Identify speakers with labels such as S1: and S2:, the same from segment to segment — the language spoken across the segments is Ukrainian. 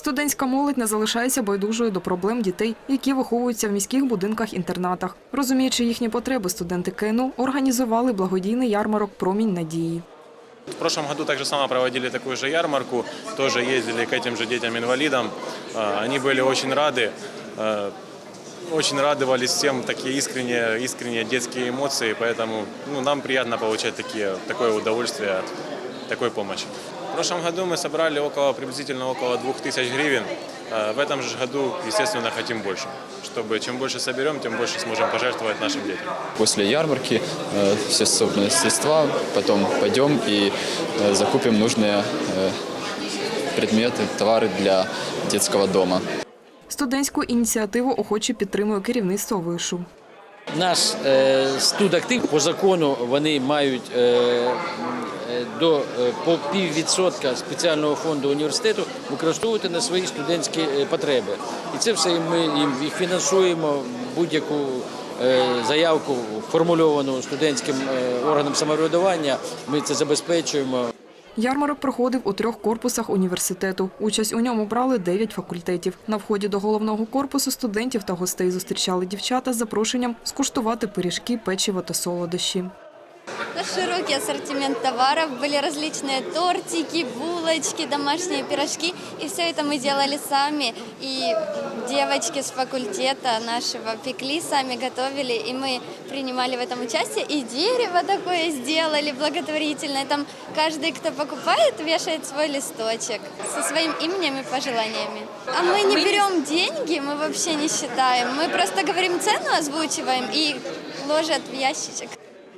S1: Студентська молодь не залишається байдужою до проблем дітей, які виховуються в міських будинках-інтернатах. Розуміючи їхні потреби, студенти КНУ організували благодійний ярмарок Промінь надії.
S2: В прошлом году также само проводили такую же ярмарку, тоже ездили к этим же детям-инвалидам. А, Они были очень рады, э, очень радовались всем такие искренние, искренние детские эмоции, поэтому ну, нам приятно получать такие, такое удовольствие от такой помощи. В прошлом году мы собрали около, приблизительно около 2000 гривен. А В этом же году, естественно, хотим больше. Чтобы чем больше соберем, тем больше сможем пожертвовать нашим детям.
S3: После ярмарки э, все собранные средства, потом пойдем и э, закупим нужные э, предметы, товары для детского дома.
S1: Студентську ініціативу охоче підтримує керівництво вишу.
S4: Наш е, студактив по закону вони мають е, е, до по піввідсотка спеціального фонду університету використовувати на свої студентські потреби. І це все ми їм їх фінансуємо будь-яку заявку, формульовану студентським органом самоврядування. Ми це забезпечуємо.
S1: Ярмарок проходив у трьох корпусах університету. Участь у ньому брали дев'ять факультетів. На вході до головного корпусу студентів та гостей зустрічали дівчата з запрошенням скуштувати пиріжки, печиво та солодощі.
S5: Широкий ассортимент товаров, были различные тортики, булочки, домашние пирожки. И все это мы делали сами. И девочки с факультета нашего пекли, сами готовили. И мы принимали в этом участие. И дерево такое сделали благотворительное. Там каждый, кто покупает, вешает свой листочек со своим именем и пожеланиями. А мы не берем деньги, мы вообще не считаем. Мы просто говорим цену, озвучиваем и ложат в ящичек.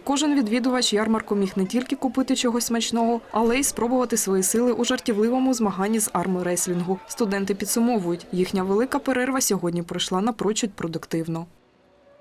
S1: Кожен відвідувач ярмарку міг не тільки купити чогось смачного, але й спробувати свої сили у жартівливому змаганні з армореслінгу. Студенти підсумовують, їхня велика перерва сьогодні пройшла напрочуд продуктивно.